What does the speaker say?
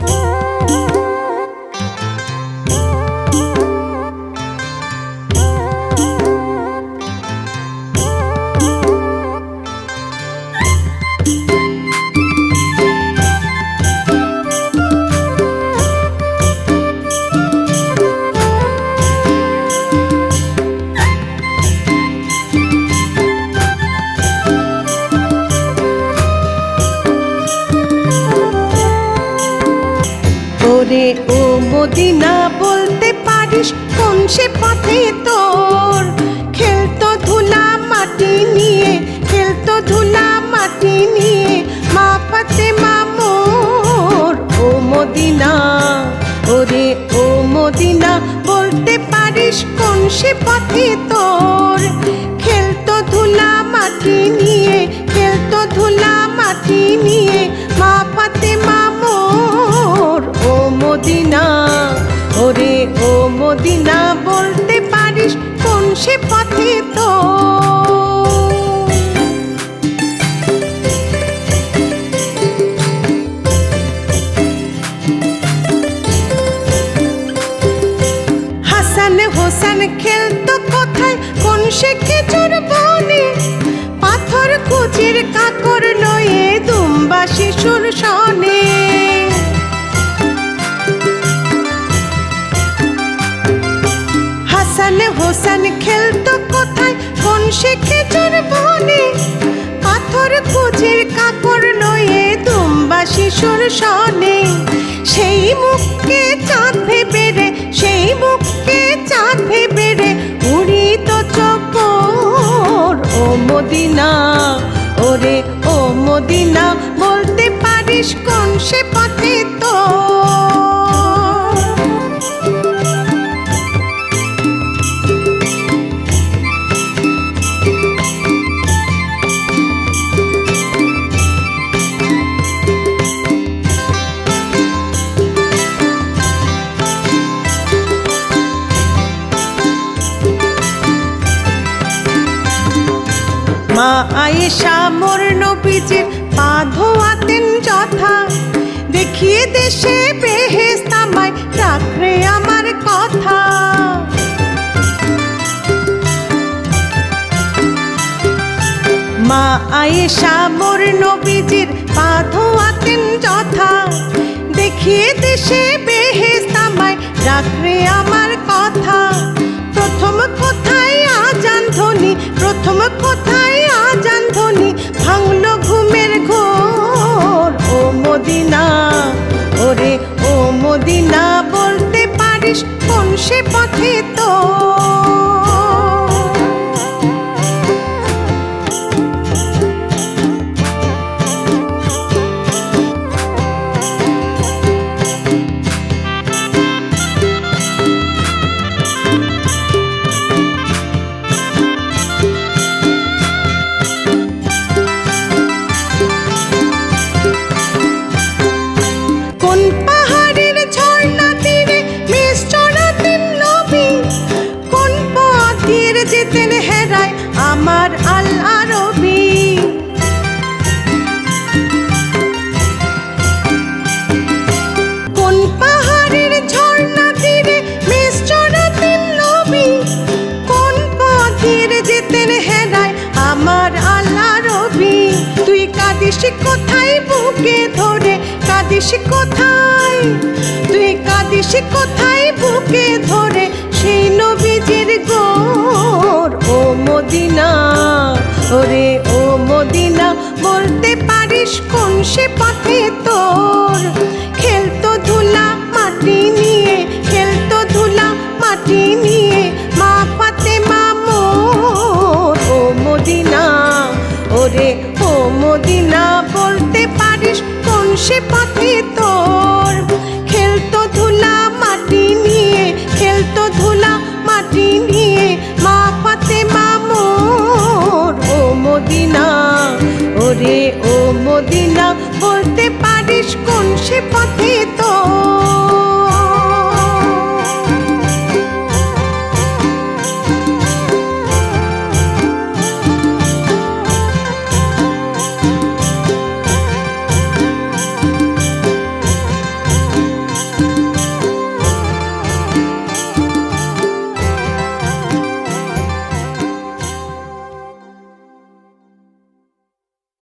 Oh. ওরে ও Medina, বলতে পারিস কোন সে পথে তোর? খেলতো ধুলা মাটি নিয়ে, খেলতো ধুলা মাটি নিয়ে, মা পাতে মামোর ও মদিনা, ওরে ও মদিনা, বলতে পারিস কোন সে পথে তোর? খেলতো ধুলা মাটি নিয়ে, খেলতো ধুলা মাটি নিয়ে মদিনা বলতে পারিস কোন সে পথে তো? হাসান হোসেন খেলতো কোথায়? কোন সে খেজুর বনে? পাথর কুচির কাকর লয়ে সে খেজুর বনে, পাথর কুচির কাপড় লয়ে দুম্বা শিশুর সনে। সেই মুখকে চাঁদ ভেবে রে, সেই মুখকে চাঁদ ভেবে রে, উড়িত চকর ও মদিনা, ওরে ও মদিনা, বলতে পারিস কোন সে পথে তো আয়েশা মোর নবীজির পা ধোয়াতেন যথা। দেখিয়ে দেশে আমায় রাখরে আমার কথা। মা আয়েশা মোর নবীজির পা ধোয়াতেন যথা। দেখিয়ে দেশে আমায় রাখরে আমার কথা। প্রথম কোথায় আজান ধ্বনি, প্রথম কোথায় তো কাঁদিস কোথায়? তুই কাঁদিস কোথায় বুকে ধরে? সেই নবীজির গোর। ও মদিনা, ওরে ও মদিনা, বলতে পারিস কোন সে পথে তোর? খেলতো ধুলা মাটি নিয়ে খেলতো ধুলা মাটি নিয়ে, মা পাতে মামোর ও মদিনা, ওরে ও মদিনা সে পাখি তোর। খেলতো ধুলা মাটি নিয়ে, খেলতো ধুলা মাটি নিয়ে, মা পাতে মামোর ও মদিনা, ওরে ও মদিনা, বলতে পারিস কোন সে পথে